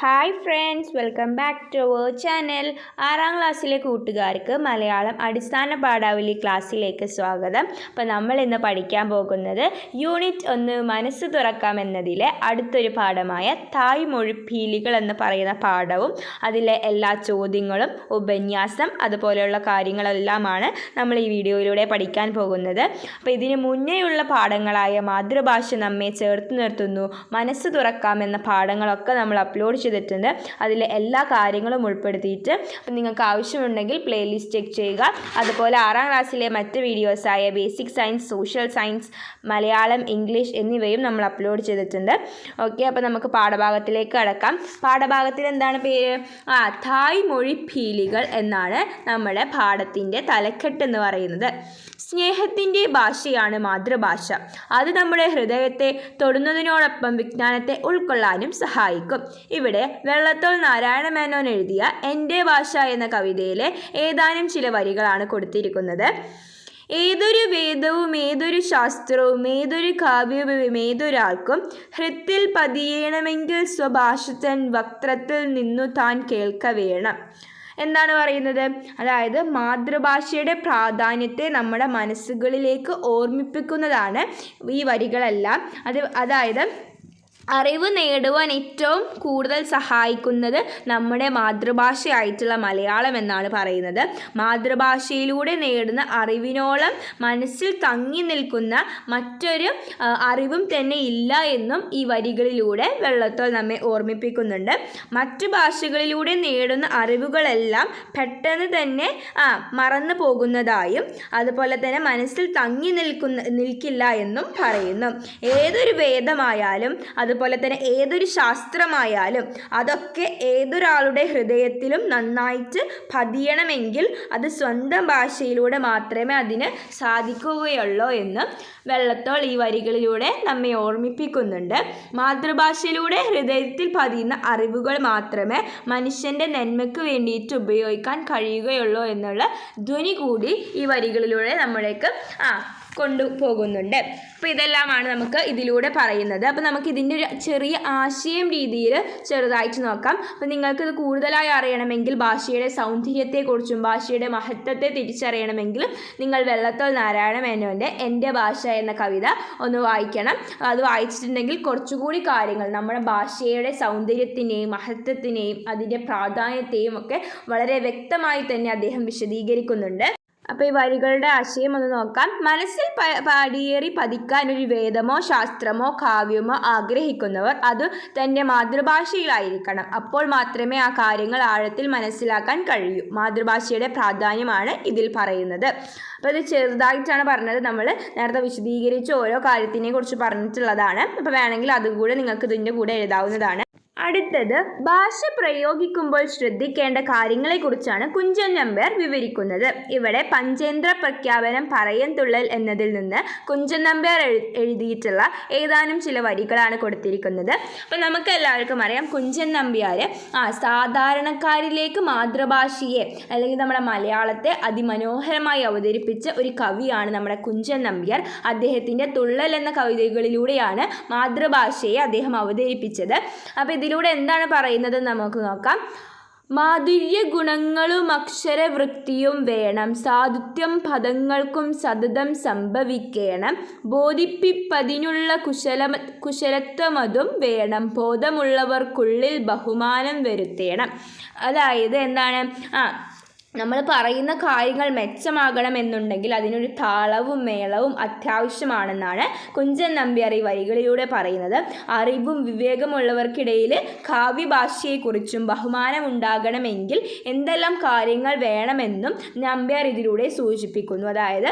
Hi friends welcome back to our channel ആറാം ക്ലാസ്സിലെ കൂട്ടുകാർക്ക് മലയാളം അടിസ്ഥാന പാഠാവലി ക്ലാസ്സിലേക്ക് സ്വാഗതം. അപ്പോൾ നമ്മൾ ഇന്ന് പഠിക്കാൻ പോകുന്നത് യൂണിറ്റ് ഒന്ന് മനസ്സ് തുറക്കാം എന്നതിലെ അടുത്തൊരു പാഠമായ തായ് മൊഴിപ്പീലികൾ എന്ന് പറയുന്ന പാഠവും അതിലെ എല്ലാ ചോദ്യങ്ങളും ഉപന്യാസം അതുപോലെയുള്ള കാര്യങ്ങളെല്ലാമാണ് നമ്മൾ ഈ വീഡിയോയിലൂടെ പഠിക്കാൻ പോകുന്നത്. അപ്പോൾ ഇതിന് മുന്നേയുള്ള പാഠങ്ങളായ മാതൃഭാഷ നമ്മെ ചേർത്ത് നിർത്തുന്നു മനസ്സ് തുറക്കാം എന്ന പാഠങ്ങളൊക്കെ നമ്മൾ അപ്ലോഡ് ചെയ്തിട്ടുണ്ട്. അതിലെ എല്ലാ കാര്യങ്ങളും ഉൾപ്പെടുത്തിയിട്ട് നിങ്ങൾക്ക് ആവശ്യമുണ്ടെങ്കിൽ പ്ലേലിസ്റ്റ് ചെക്ക് ചെയ്യുക. അതുപോലെ ആറാം ക്ലാസ്സിലെ മറ്റ് വീഡിയോസായ basic science social science Malayalam English എന്നിവയും നമ്മൾ അപ്ലോഡ് ചെയ്തിട്ടുണ്ട്. ഓക്കെ അപ്പോൾ നമുക്ക് പാഠഭാഗത്തിലേക്ക് കടക്കാം. പാഠഭാഗത്തിൽ എന്താണ് പേര്? ആ തായ് മൊഴി ഫീലികൾ എന്നാണ് നമ്മുടെ പാഠത്തിന്റെ തലക്കെട്ട് എന്ന് പറയുന്നത്. സ്നേഹത്തിന്റെ ഭാഷയാണ് മാതൃഭാഷ. അത് നമ്മുടെ ഹൃദയത്തെ തൊടുന്നതിനോടൊപ്പം വിജ്ഞാനത്തെ ഉൾക്കൊള്ളാനും സഹായിക്കും. ഇവിടെ വെള്ളത്തോൾ നാരായണ മേനോൻ എഴുതിയ എന്റെ ഭാഷ എന്ന കവിതയിലെ ഏതാനും ചില വരികളാണ് കൊടുത്തിരിക്കുന്നത്. ഏതൊരു വേദവും ഏതൊരു ശാസ്ത്രവും ഏതൊരു കാവ്യവും ഏതൊരാൾക്കും ഹൃത്തിൽ പതിയണമെങ്കിൽ സ്വഭാഷത്തൻ വക്രത്തിൽ നിന്നു താൻ കേൾക്ക വേണം. എന്താണ് പറയുന്നത്? അതായത് മാതൃഭാഷയുടെ പ്രാധാന്യത്തെ നമ്മുടെ മനസ്സുകളിലേക്ക് ഓർമ്മിപ്പിക്കുന്നതാണ് ഈ വരികളെല്ലാം. അത് അതായത് അറിവ് നേടുവാൻ ഏറ്റവും കൂടുതൽ സഹായിക്കുന്നത് നമ്മുടെ മാതൃഭാഷയായിട്ടുള്ള മലയാളം എന്നാണ് പറയുന്നത്. മാതൃഭാഷയിലൂടെ നേടുന്ന അറിവിനോളം മനസ്സിൽ തങ്ങി നിൽക്കുന്ന മറ്റൊരു അറിവും തന്നെ ഇല്ല എന്നും ഈ വരികളിലൂടെ വെള്ളത്തോൾ നമ്മെ ഓർമ്മിപ്പിക്കുന്നുണ്ട്. മറ്റു ഭാഷകളിലൂടെ നേടുന്ന അറിവുകളെല്ലാം പെട്ടെന്ന് തന്നെ ആ മറന്നു പോകുന്നതായും അതുപോലെ തന്നെ മനസ്സിൽ തങ്ങി നിൽക്കുന്ന നിൽക്കില്ല എന്നും പറയുന്നു. ഏതൊരു വേദമായാലും അതുപോലെ തന്നെ ഏതൊരു ശാസ്ത്രമായാലും അതൊക്കെ ഏതൊരാളുടെ ഹൃദയത്തിലും നന്നായിട്ട് പതിയണമെങ്കിൽ അത് സ്വന്തം ഭാഷയിലൂടെ മാത്രമേ അതിന് സാധിക്കുകയുള്ളൂ എന്ന് വെള്ളത്തോൾ ഈ വരികളിലൂടെ നമ്മെ ഓർമ്മിപ്പിക്കുന്നുണ്ട്. മാതൃഭാഷയിലൂടെ ഹൃദയത്തിൽ പതിയുന്ന അറിവുകൾ മാത്രമേ മനുഷ്യന്റെ നന്മയ്ക്ക് വേണ്ടിയിട്ട് ഉപയോഗിക്കാൻ കഴിയുകയുള്ളൂ എന്നുള്ള ധ്വനി കൂടി ഈ വരികളിലൂടെ നമ്മളേക്ക് ആ കൊണ്ടുപോകുന്നുണ്ട് അപ്പോൾ ഇതെല്ലാമാണ് നമുക്ക് ഇതിലൂടെ പറയുന്നത്. അപ്പോൾ നമുക്ക് ഇതിന്റെ ഒരു ചെറിയ ആശയം രീതിയിൽ ചെറുതായിട്ട് നോക്കാം. അപ്പോൾ നിങ്ങൾക്ക് ഇത് കൂടുതലായി അറിയണമെങ്കിൽ ഭാഷയുടെ സൗന്ദര്യത്തെക്കുറിച്ചും ഭാഷയുടെ മഹത്വത്തെ തിരിച്ചറിയണമെങ്കിൽ നിങ്ങൾ വെള്ളത്തോൾ നാരായണ മേനോന്റെ എന്റെ ഭാഷ എന്ന കവിത ഒന്ന് വായിക്കണം. അത് വായിച്ചിട്ടുണ്ടെങ്കിൽ കുറച്ചുകൂടി കാര്യങ്ങൾ നമ്മുടെ ഭാഷയുടെ സൗന്ദര്യത്തിനെയും മഹത്വത്തിനെയും അതിന്റെ പ്രാധാന്യത്തെയും ഒക്കെ വളരെ വ്യക്തമായി തന്നെ അദ്ദേഹം വിശദീകരിക്കുന്നുണ്ട്. അപ്പോൾ ഈ വരികളുടെ ആശയം ഒന്ന് നോക്കാം. മനസ്സിൽ പാടിയേറി പതിക്കാൻ ഒരു വേദമോ ശാസ്ത്രമോ കാവ്യമോ ആഗ്രഹിക്കുന്നവർ അത് തന്റെ മാതൃഭാഷയിലായിരിക്കണം. അപ്പോൾ മാത്രമേ ആ കാര്യങ്ങൾ ആഴത്തിൽ മനസ്സിലാക്കാൻ കഴിയൂ. മാതൃഭാഷയുടെ പ്രാധാന്യമാണ് ഇതിൽ പറയുന്നത്. അപ്പോൾ ഇത് ചെറുതായിട്ടാണ് പറഞ്ഞത്. നമ്മൾ നേരത്തെ വിശദീകരിച്ച് ഓരോ കാര്യത്തിനെ കുറിച്ച് പറഞ്ഞിട്ടുള്ളതാണ്. അപ്പോൾ വേണമെങ്കിൽ അതും കൂടെ നിങ്ങൾക്ക് ഇതിന്റെ കൂടെ എഴുതാവുന്നതാണ്. അടുത്തത് ഭാഷ പ്രയോഗിക്കുമ്പോൾ ശ്രദ്ധിക്കേണ്ട കാര്യങ്ങളെക്കുറിച്ചാണ് കുഞ്ചൻ നമ്പ്യാർ വിവരിക്കുന്നത്. ഇവിടെ പഞ്ചേന്ദ്ര പ്രഖ്യാപനം പറയൻ തുള്ളൽ എന്നതിൽ നിന്ന് കുഞ്ചൻ നമ്പ്യാർ എഴുതിയിട്ടുള്ള ഏതാനും ചില വരികളാണ് കൊടുത്തിരിക്കുന്നത്. അപ്പോൾ നമുക്ക് എല്ലാവർക്കും അറിയാം കുഞ്ചൻ നമ്പ്യാർ ആ സാധാരണക്കാരിലേക്ക് മാതൃഭാഷയെ അല്ലെങ്കിൽ നമ്മുടെ മലയാളത്തെ അതിമനോഹരമായി അവതരിപ്പിച്ച ഒരു കവിയാണ് നമ്മുടെ കുഞ്ചൻ നമ്പ്യാർ. അദ്ദേഹത്തിന്റെ തുള്ളൽ എന്ന കവിതകളിലൂടെയാണ് മാതൃഭാഷയെ അദ്ദേഹം അവതരിപ്പിച്ചത്. അപ്പോൾ ഇതിലൂടെ എന്താണ് പറയുന്നത് നമുക്ക് നോക്കാം. മാധുര്യ ഗുണങ്ങളും അക്ഷരവൃത്തിയും വേണം. സാധുത്യം പദങ്ങൾക്കും സതതം സംഭവിക്കണം. ബോധിപ്പിപ്പതിനുള്ള കുശല കുശലത്വമതും വേണം. ബോധമുള്ളവർക്കുള്ളിൽ ബഹുമാനം വരുത്തേണം. അതായത് എന്താണ്? ആ നമ്മൾ പറയുന്ന കാര്യങ്ങൾ മെച്ചമാകണമെന്നുണ്ടെങ്കിൽ അതിനൊരു താളവും മേളവും അത്യാവശ്യമാണെന്നാണ് കുഞ്ചൻ നമ്പ്യാർ ഈ വരികളിലൂടെ പറയുന്നത്. അറിവും വിവേകമുള്ളവർക്കിടയിൽ കാവ്യഭാഷയെക്കുറിച്ചും ബഹുമാനം ഉണ്ടാകണമെങ്കിൽ എന്തെല്ലാം കാര്യങ്ങൾ വേണമെന്നും നമ്പ്യാർ ഇതിലൂടെ സൂചിപ്പിക്കുന്നു. അതായത്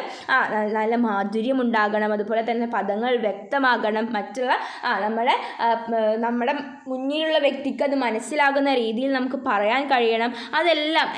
നല്ല മാധുര്യം ഉണ്ടാകണം അതുപോലെ തന്നെ പദങ്ങൾ വ്യക്തമാകണം മറ്റുള്ള നമ്മുടെ നമ്മുടെ മുന്നിലുള്ള വ്യക്തിക്ക് അത് മനസ്സിലാകുന്ന രീതിയിൽ നമുക്ക് പറയാൻ കഴിയണം. അതെല്ലാം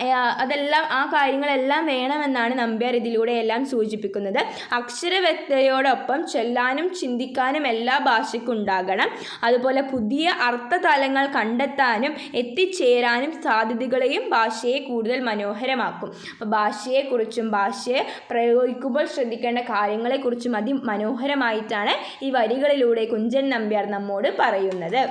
അതെല്ലാം എല്ലാം ആ കാര്യങ്ങളെല്ലാം വേണമെന്നാണ് നമ്പ്യാർ ഇതിലൂടെ എല്ലാം സൂചിപ്പിക്കുന്നത്. അക്ഷരവ്യക്തയോടൊപ്പം ചൊല്ലാനും ചിന്തിക്കാനും എല്ലാ ഭാഷയ്ക്കും ഉണ്ടാകണം. അതുപോലെ പുതിയ അർത്ഥതലങ്ങൾ കണ്ടെത്താനും എത്തിച്ചേരാനും സാധ്യതകളെയും ഭാഷയെ കൂടുതൽ മനോഹരമാക്കും. അപ്പോൾ ഭാഷയെക്കുറിച്ചും ഭാഷയെ പ്രയോഗിക്കുമ്പോൾ ശ്രദ്ധിക്കേണ്ട കാര്യങ്ങളെക്കുറിച്ചും അതിമനോഹരമായിട്ടാണ് ഈ വരികളിലൂടെ കുഞ്ചൻ നമ്പ്യാർ നമ്മോട് പറയുന്നത്.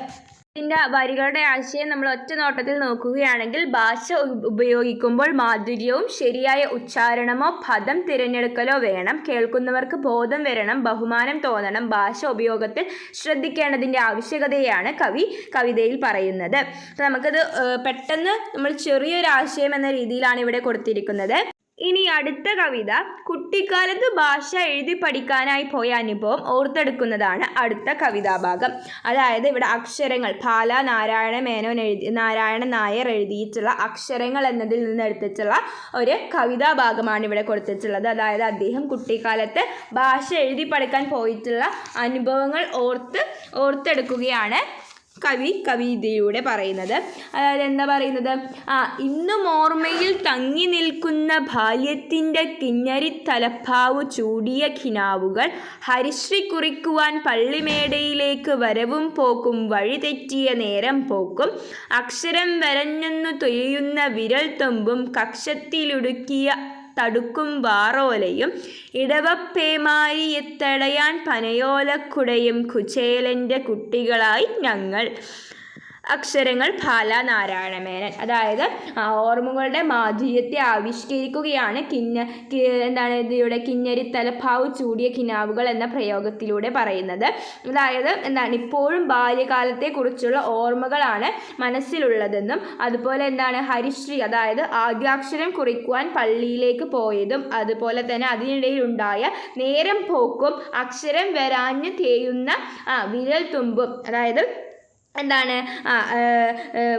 ഇതിന്റെ വരികളുടെ ആശയം നമ്മൾ ഒറ്റ നോട്ടത്തിൽ നോക്കുകയാണെങ്കിൽ ഭാഷ ഉപയോഗിക്കുമ്പോൾ മാധുര്യവും ശരിയായ ഉച്ചാരണമോ പദം തിരഞ്ഞെടുക്കലോ വേണം. കേൾക്കുന്നവർക്ക് ബോധം വരണം ബഹുമാനം തോന്നണം. ഭാഷ ഉപയോഗത്തിൽ ശ്രദ്ധിക്കേണ്ടതിന്റെ ആവശ്യകതയാണ് കവി കവിതയിൽ പറയുന്നത്. അപ്പോൾ നമുക്കത് പെട്ടെന്ന് നമ്മൾ ചെറിയൊരു ആശയം എന്ന രീതിയിലാണ് ഇവിടെ കൊടുത്തിരിക്കുന്നത്. ഇനി അടുത്ത കവിത കുട്ടിക്കാലത്ത് ഭാഷ എഴുതി പഠിക്കാനായി പോയ അനുഭവം ഓർത്തെടുക്കുന്നതാണ് അടുത്ത കവിതാഭാഗം. അതായത് ഇവിടെ അക്ഷരങ്ങൾ പാല നാരായണ മേനോൻ എഴുതി നാരായണ നായർ എഴുതിയിട്ടുള്ള അക്ഷരങ്ങൾ എന്നതിൽ നിന്ന് എടുത്തിട്ടുള്ള ഒരു കവിതാഭാഗമാണ് ഇവിടെ കൊടുത്തിട്ടുള്ളത്. അതായത് അദ്ദേഹം കുട്ടിക്കാലത്ത് ഭാഷ എഴുതി പഠിക്കാൻ പോയിട്ടുള്ള അനുഭവങ്ങൾ ഓർത്ത് ഓർത്തെടുക്കുകയാണ് കവി കവിതയിലൂടെ പറയുന്നത്. അതായത് എന്താ പറയുന്നത്? ആ ഇന്നും ഓർമ്മയിൽ തങ്ങി നിൽക്കുന്ന ബാല്യത്തിന്റെ കിഞ്ഞരി തലപ്പാവ് ചൂടിയ കിനാവുകൾ ഹരിശ്രീ കുറിക്കുവാൻ പള്ളിമേടയിലേക്ക് വരവും പോക്കും വഴി തെറ്റിയ നേരം പോക്കും അക്ഷരം വരഞ്ഞെന്നു തൊയ്യുന്ന വിരൽ തുമ്പും കക്ഷത്തിലുടുക്കിയ തടുക്കും വാറോലയും. ഇടവപ്പേമായി എത്തടയാൻ പനയോലക്കുടയും കുചേലന്റെ കുട്ടികളായി ഞങ്ങൾ. അക്ഷരങ്ങൾ ബാല നാരായണമേനൻ അതായത് ഓർമ്മകളുടെ മാധുര്യത്തെ ആവിഷ്കരിക്കുകയാണ് കിന്ന എന്താണ് ഇതിലൂടെ കിന്നരി തലപ്പാവ് ചൂടിയ കിനാവുകൾ എന്ന പ്രയോഗത്തിലൂടെ പറയുന്നത്. അതായത് എന്താണ് ഇപ്പോഴും ബാല്യകാലത്തെക്കുറിച്ചുള്ള ഓർമ്മകളാണ് മനസ്സിലുള്ളതെന്നും അതുപോലെ എന്താണ് ഹരിശ്രീ അതായത് ആദ്യാക്ഷരം കുറിക്കുവാൻ പള്ളിയിലേക്ക് പോയതും അതുപോലെ തന്നെ അതിനിടയിൽ ഉണ്ടായ നേരം പോക്കും അക്ഷരം വരാഞ്ഞ് തേയുന്ന വിരൽ തുമ്പും അതായത് എന്താണ്?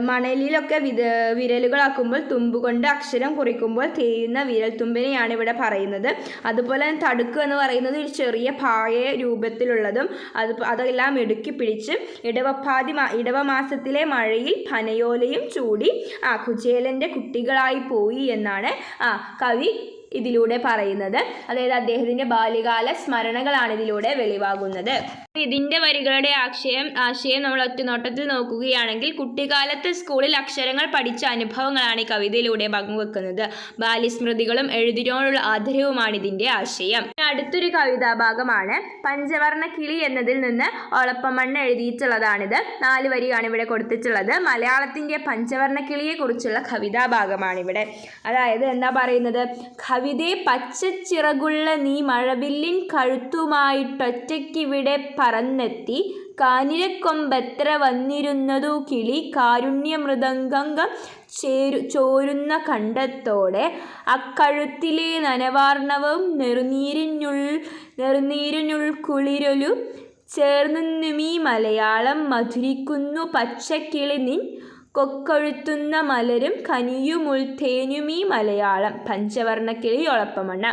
മണലിലൊക്കെ വിത വിരലുകളാക്കുമ്പോൾ തുമ്പ് കൊണ്ട് അക്ഷരം കുറിക്കുമ്പോൾ തേയുന്ന വിരൽ തുമ്പിനെയാണ് ഇവിടെ പറയുന്നത്. അതുപോലെ തന്നെ തടുക്ക് എന്ന് പറയുന്നത് ഒരു ചെറിയ പായ രൂപത്തിലുള്ളതും അത് അതെല്ലാം ഇടുക്കി പിടിച്ച് ഇടവപ്പാതി മാ ഇടവമാസത്തിലെ മഴയിൽ പനയോലയും ചൂടി ആ കുചേലന്റെ കുട്ടികളായി പോയി എന്നാണ് ആ കവി ഇതിലൂടെ പറയുന്നത്. അതായത് അദ്ദേഹത്തിന്റെ ബാല്യകാല സ്മരണകളാണ് ഇതിലൂടെ വെളിവാകുന്നത്. ഇതിന്റെ വരികളുടെ ആശയം ആശയം നമ്മൾ ഒറ്റനോട്ടത്തിൽ നോക്കുകയാണെങ്കിൽ കുട്ടിക്കാലത്ത് സ്കൂളിൽ അക്ഷരങ്ങൾ പഠിച്ച അനുഭവങ്ങളാണ് ഈ കവിതയിലൂടെ പങ്കുവെക്കുന്നത്. ബാല്യസ്മൃതികളും എഴുതിനോടുള്ള ആദരവുമാണ് ഇതിന്റെ ആശയം. അടുത്തൊരു കവിതാഭാഗമാണ് പഞ്ചവർണ കിളി എന്നതിൽ നിന്ന് ഒളപ്പമണ്ണ് എഴുതിയിട്ടുള്ളതാണിത്. നാല് വരിയാണ് ഇവിടെ കൊടുത്തിട്ടുള്ളത്. മലയാളത്തിന്റെ പഞ്ചവർണ കിളിയെക്കുറിച്ചുള്ള കവിതാഭാഗമാണിവിടെ. അതായത് എന്താ പറയുന്നത്? കവിതയെ പച്ചച്ചിറകുള്ള നീ മഴവില്ലിൻ കഴുത്തുമായിട്ടൊറ്റയ്ക്കിവിടെ പറന്നെത്തി. കാനിരക്കൊമ്പെത്ര വന്നിരുന്നതു കിളി കാരുണ്യമൃദംഗം ചേരു ചോരുന്ന കണ്ടത്തോടെ. അക്കഴുത്തിലെ നനവാർണവും നെറുനീരിനുൾ നെറുനീരിനുൾ കുളിരൊലു. ചേർന്നുമീ മലയാളം മധുരിക്കുന്നു പച്ചക്കിളി നിൻ കൊക്കൊഴുത്തുന്ന മലരും കനിയുമുൾത്തേനുമീ മലയാളം. പഞ്ചവർണക്കിളി ഒളപ്പമണ്ണ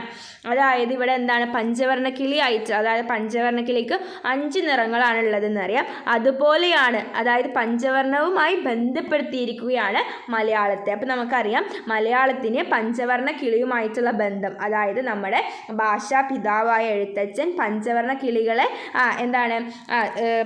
അതായത് ഇവിടെ എന്താണ് പഞ്ചവർണക്കിളി അയച്ച അതായത് പഞ്ചവർണക്കിളിക്ക് അഞ്ച് നിറങ്ങളാണ് ഉള്ളതെന്ന് അറിയാം അതുപോലെയാണ് അതായത് പഞ്ചവർണവുമായി ബന്ധപ്പെടുത്തിയിരിക്കുകയാണ് മലയാളത്തെ. അപ്പം നമുക്കറിയാം മലയാളത്തിന് പഞ്ചവർണ കിളിയുമായിട്ടുള്ള ബന്ധം അതായത് നമ്മുടെ ഭാഷാ പിതാവായ എഴുത്തച്ഛൻ പഞ്ചവർണ കിളികളെ എന്താണ്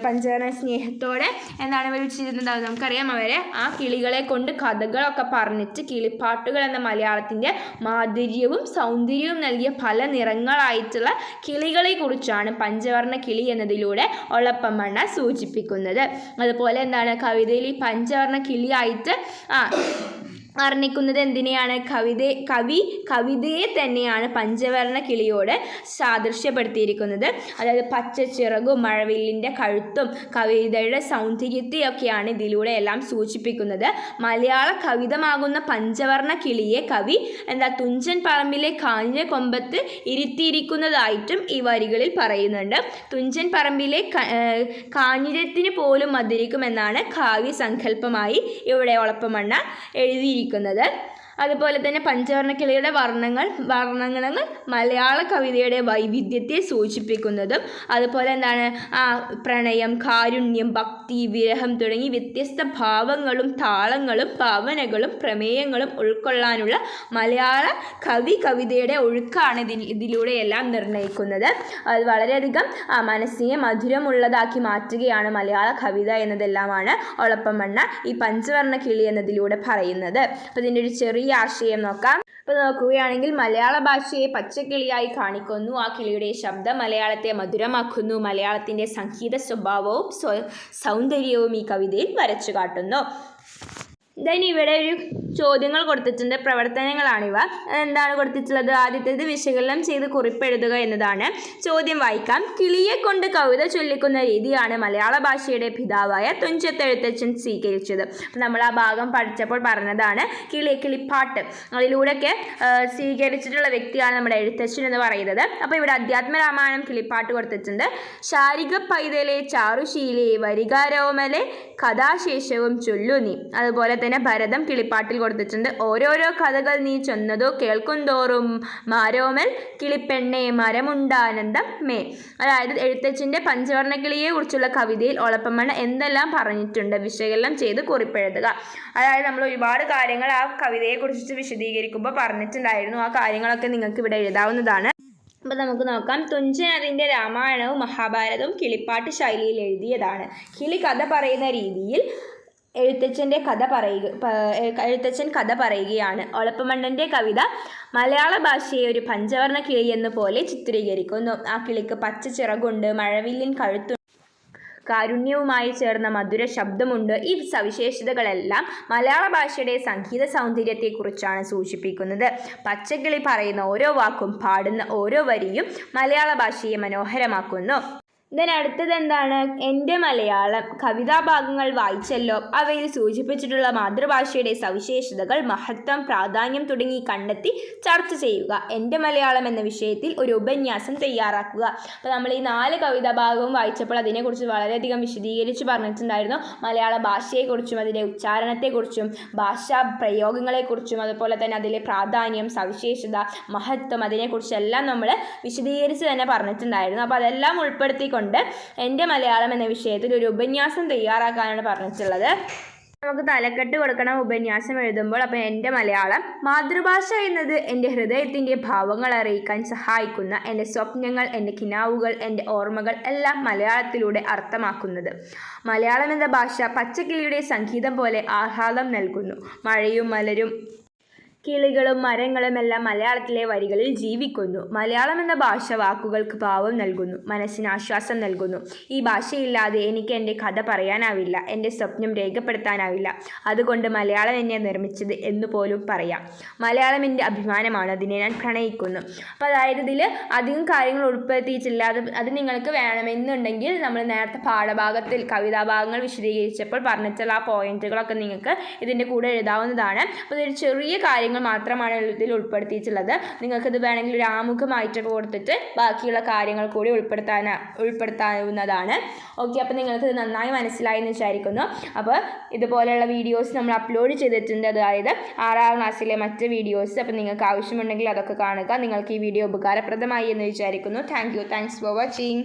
പഞ്ചവർണ പഞ്ചവർണ സ്നേഹത്തോടെ എന്താണ് വിളിച്ചിരുന്നത് നമുക്കറിയാം അവരെ ആ കിളികളെ കൊണ്ട് കഥകളൊക്കെ പറഞ്ഞിട്ട് കിളിപ്പാട്ടുകൾ എന്ന മലയാളത്തിന്റെ മാധുര്യവും സൗന്ദര്യവും നൽകിയ പല നിറങ്ങളായിട്ടുള്ള കിളികളെ കുറിച്ചാണ് പഞ്ചവർണ കിളി എന്നതിലൂടെ ഒളപ്പമണ്ണ സൂചിപ്പിക്കുന്നത്. അതുപോലെ എന്താണ് കവിതയിൽ ഈ പഞ്ചവർണ കിളിയായിട്ട് ആ വർണിക്കുന്നത് എന്തിനെയാണ്? കവിത കവി കവിതയെ തന്നെയാണ് പഞ്ചവർണ കിളിയോട് സാദൃശ്യപ്പെടുത്തിയിരിക്കുന്നത്. അതായത് പച്ച ചിറകും മഴവില്ലിന്റെ കഴുത്തും കവിതയുടെ സൗന്ദര്യത്തെയൊക്കെയാണ് ഇതിലൂടെ എല്ലാം സൂചിപ്പിക്കുന്നത്. മലയാള കവിതമാകുന്ന പഞ്ചവർണ കിളിയെ കവി എന്താ തുഞ്ചൻ പറമ്പിലെ കാഞ്ഞ കൊമ്പത്ത് ഇരുത്തിയിരിക്കുന്നതായിട്ടും ഈ വരികളിൽ പറയുന്നുണ്ട്. തുഞ്ചൻ പറമ്പിലെ കാഞ്ഞിരത്തിന് പോലും മധുരിക്കുമെന്നാണ് കാവ്യസങ്കല്പമായി ഇവിടെ ഒളപ്പമണ്ണ എഴുതിയിരിക്കുന്നത്. എഴുതിയിരിക്കുന്നത് അതുപോലെ തന്നെ പഞ്ചവർണ കിളിയുടെ വർണങ്ങൾ വർണങ്ങൾ മലയാള കവിതയുടെ വൈവിധ്യത്തെ സൂചിപ്പിക്കുന്നതും അതുപോലെ എന്താണ് ആ പ്രണയം കാരുണ്യം ഭക്തി വിരഹം തുടങ്ങി വ്യത്യസ്ത ഭാവങ്ങളും താളങ്ങളും ഭാവനകളും പ്രമേയങ്ങളും ഉൾക്കൊള്ളാനുള്ള മലയാള കവി കവിതയുടെ ഒഴുക്കാണ് ഇതിൽ ഇതിലൂടെയെല്ലാം നിർണയിക്കുന്നത് അത് വളരെയധികം മനസ്സിനെ മധുരമുള്ളതാക്കി മാറ്റുകയാണ് മലയാള കവിത എന്നതെല്ലാമാണ് ഒളപ്പമണ്ണ ഈ പഞ്ചവർണ കിളി എന്നതിലൂടെ പറയുന്നത്. അപ്പോൾ ഇതിന്റെ ഒരു ചെറിയ ആശയം നോക്കാം അപ്പോൾ നോക്കുകയാണെങ്കിൽ മലയാള ഭാഷയെ പച്ചക്കിളിയായി കാണിക്കുന്നു. ആ കിളിയുടെ ശബ്ദം മലയാളത്തെ മധുരമാക്കുന്നു. മലയാളത്തിന്റെ സംഗീത സ്വഭാവവും സൗന്ദര്യവും ഈ കവിതയിൽ വരച്ചു കാട്ടുന്നു ദെൻ ഇവിടെ ഒരു ചോദ്യങ്ങൾ കൊടുത്തിട്ടുണ്ട്. പ്രവർത്തനങ്ങളാണിവ. എന്താണ് കൊടുത്തിട്ടുള്ളത്? ആദ്യത്തേത് വിശകലനം ചെയ്ത് കുറിപ്പെഴുതുക എന്നതാണ്. ചോദ്യം വായിക്കാം. കിളിയെ കൊണ്ട് കവിത ചൊല്ലിക്കുന്ന രീതിയാണ് മലയാള ഭാഷയുടെ പിതാവായ തുഞ്ചത്തെഴുത്തച്ഛൻ സ്വീകരിച്ചത്. നമ്മൾ ആ ഭാഗം പഠിച്ചപ്പോൾ പറഞ്ഞതാണ് കിളി കിളിപ്പാട്ട്. അതിലൂടെയൊക്കെ സ്വീകരിച്ചിട്ടുള്ള വ്യക്തിയാണ് നമ്മുടെ എഴുത്തച്ഛൻ എന്ന് പറയുന്നത്. അപ്പോൾ ഇവിടെ അധ്യാത്മ രാമായണം കിളിപ്പാട്ട് കൊടുത്തിട്ടുണ്ട്. ശാരിക പൈതലെ ചാറുശീലെ വരികാരോമലെ കഥാശേഷവും ചൊല്ലുനി. അതുപോലെ തന്നെ ഭരതം കിളിപ്പാട്ടിൽ കൊടുത്തിട്ടുണ്ട്. ഓരോരോ കഥകൾ നീ ചൊന്നതോ കേൾക്കുന്തോറും മാരോമൽ കിളിപ്പെണ്ണേ മരമുണ്ടാനന്ദം മേ. അതായത് എഴുത്തച്ഛന്റെ പഞ്ചവർണ കിളിയെ കുറിച്ചുള്ള കവിതയിൽ ഒളപ്പമണ്ണ എന്തെല്ലാം പറഞ്ഞിട്ടുണ്ട് വിശകലനം ചെയ്ത് കുറിപ്പെഴുതുക. അതായത് നമ്മൾ ഒരുപാട് കാര്യങ്ങൾ ആ കവിതയെക്കുറിച്ച് വിശദീകരിക്കുമ്പോൾ പറഞ്ഞിട്ടുണ്ടായിരുന്നു. ആ കാര്യങ്ങളൊക്കെ നിങ്ങൾക്ക് ഇവിടെ എഴുതാവുന്നതാണ്. അപ്പോൾ നമുക്ക് നോക്കാം. തുഞ്ചൻ അതിന്റെ രാമായണവും മഹാഭാരതവും കിളിപ്പാട്ട് ശൈലിയിൽ എഴുതിയതാണ്. കിളി കഥ പറയുന്ന രീതിയിൽ എഴുത്തച്ഛന്റെ കഥ പറയുക എഴുത്തച്ഛൻ കഥ പറയുകയാണ്. ഒളപ്പമണ്ണന്റെ കവിത മലയാള ഭാഷയെ ഒരു പഞ്ചവർണ കിളി എന്ന പോലെ ചിത്രീകരിക്കുന്നു. ആ കിളിക്ക് പച്ച ചിറകുണ്ട് മഴവില്ലിൻ കഴുത്തു കാരുണ്യവുമായി ചേർന്ന മധുര ശബ്ദമുണ്ട്. ഈ സവിശേഷതകളെല്ലാം മലയാള ഭാഷയുടെ സംഗീത സൗന്ദര്യത്തെക്കുറിച്ചാണ് സൂചിപ്പിക്കുന്നത്. പച്ചക്കിളി പറയുന്ന ഓരോ വാക്കും പാടുന്ന ഓരോ വരിയും മലയാള ഭാഷയെ മനോഹരമാക്കുന്നു. ദെൻ അടുത്തത് എന്താണ്? എന്റെ മലയാളം. കവിതാഭാഗങ്ങൾ വായിച്ചല്ലോ. അവയിൽ സൂചിപ്പിച്ചിട്ടുള്ള മാതൃഭാഷയുടെ സവിശേഷതകൾ മഹത്വം പ്രാധാന്യം തുടങ്ങി കണ്ടെത്തി ചർച്ച ചെയ്യുക. എന്റെ മലയാളം എന്ന വിഷയത്തിൽ ഒരു ഉപന്യാസം തയ്യാറാക്കുക. അപ്പോൾ നമ്മൾ ഈ നാല് കവിതാഭാഗവും വായിച്ചപ്പോൾ അതിനെക്കുറിച്ച് വളരെയധികം വിശദീകരിച്ച് പറഞ്ഞിട്ടുണ്ടായിരുന്നു. മലയാള ഭാഷയെക്കുറിച്ചും അതിന്റെ ഉച്ചാരണത്തെക്കുറിച്ചും ഭാഷാ പ്രയോഗങ്ങളെക്കുറിച്ചും അതുപോലെ തന്നെ അതിലെ പ്രാധാന്യം സവിശേഷത മഹത്വം അതിനെക്കുറിച്ചെല്ലാം നമ്മൾ വിശദീകരിച്ച് തന്നെ പറഞ്ഞിട്ടുണ്ടായിരുന്നു. അപ്പോൾ അതെല്ലാം ഉൾപ്പെടുത്തിക്കൊണ്ട് എന്റെ മലയാളം എന്ന വിഷയത്തിൽ ഒരു ഉപന്യാസം തയ്യാറാക്കാനാണ് പറഞ്ഞിട്ടുള്ളത്. നമുക്ക് തലക്കെട്ട് കൊടുക്കണം ഉപന്യാസം എഴുതുമ്പോൾ. അപ്പം എന്റെ മലയാളം മാതൃഭാഷ എന്നത് എന്റെ ഹൃദയത്തിന്റെ ഭാവങ്ങൾ അറിയിക്കാൻ സഹായിക്കുന്ന എന്റെ സ്വപ്നങ്ങൾ എന്റെ കിനാവുകൾ എന്റെ ഓർമ്മകൾ എല്ലാം മലയാളത്തിലൂടെ അർത്ഥമാക്കുന്നത്. മലയാളം എന്ന ഭാഷ പച്ചക്കിളിയുടെ സംഗീതം പോലെ ആഹ്ലാദം നൽകുന്നു. മഴയും മലരും കിളികളും മരങ്ങളും എല്ലാം മലയാളത്തിലെ വരികളിൽ ജീവിക്കുന്നു. മലയാളം എന്ന ഭാഷ വാക്കുകൾക്ക് ഭാവം നൽകുന്നു. മനസ്സിന് ആശ്വാസം നൽകുന്നു. ഈ ഭാഷയില്ലാതെ എനിക്ക് എന്റെ കഥ പറയാനാവില്ല. എന്റെ സ്വപ്നം രേഖപ്പെടുത്താനാവില്ല. അതുകൊണ്ട് മലയാളം എന്നെ നിർമ്മിച്ചത് എന്ന് പോലും പറയാം. മലയാളം എന്റെ അഭിമാനമാണ്. അതിനെ ഞാൻ പ്രണയിക്കുന്നു. അപ്പോൾ അതായത് ഇതിൽ അധികം കാര്യങ്ങൾ ഉൾപ്പെടുത്തിയിട്ടില്ല അത് അത് നിങ്ങൾക്ക് വേണമെന്നുണ്ടെങ്കിൽ നമ്മൾ നേരത്തെ പാഠഭാഗത്തിൽ കവിതാഭാഗങ്ങൾ വിശദീകരിച്ചപ്പോൾ പറഞ്ഞിട്ടുള്ള ആ പോയിന്റുകളൊക്കെ നിങ്ങൾക്ക് ഇതിന്റെ കൂടെ എഴുതാവുന്നതാണ്. അപ്പോൾ ഇതൊരു ചെറിയ കാര്യങ്ങൾ മാത്രമാണ് ഇതിൽ ഉൾപ്പെടുത്തിയിട്ടുള്ളത്. നിങ്ങൾക്കിത് വേണമെങ്കിൽ ഒരു ആമുഖമായിട്ട് കൊടുത്തിട്ട് ബാക്കിയുള്ള കാര്യങ്ങൾ കൂടി ഉൾപ്പെടുത്താൻ ഉൾപ്പെടുത്താവുന്നതാണ്. ഓക്കെ അപ്പോൾ നിങ്ങൾക്ക് ഇത് നന്നായി മനസ്സിലായി എന്ന് വിചാരിക്കുന്നു. അപ്പോൾ ഇതുപോലെയുള്ള വീഡിയോസ് നമ്മൾ അപ്ലോഡ് ചെയ്തിട്ടുണ്ട്. അതായത് ആറാം ക്ലാസ്സിലെ മറ്റ് വീഡിയോസ് അപ്പോൾ നിങ്ങൾക്ക് ആവശ്യമുണ്ടെങ്കിൽ അതൊക്കെ കാണുക. നിങ്ങൾക്ക് ഈ വീഡിയോ ഉപകാരപ്രദമായി എന്ന് വിചാരിക്കുന്നു. Thank you thanks for watching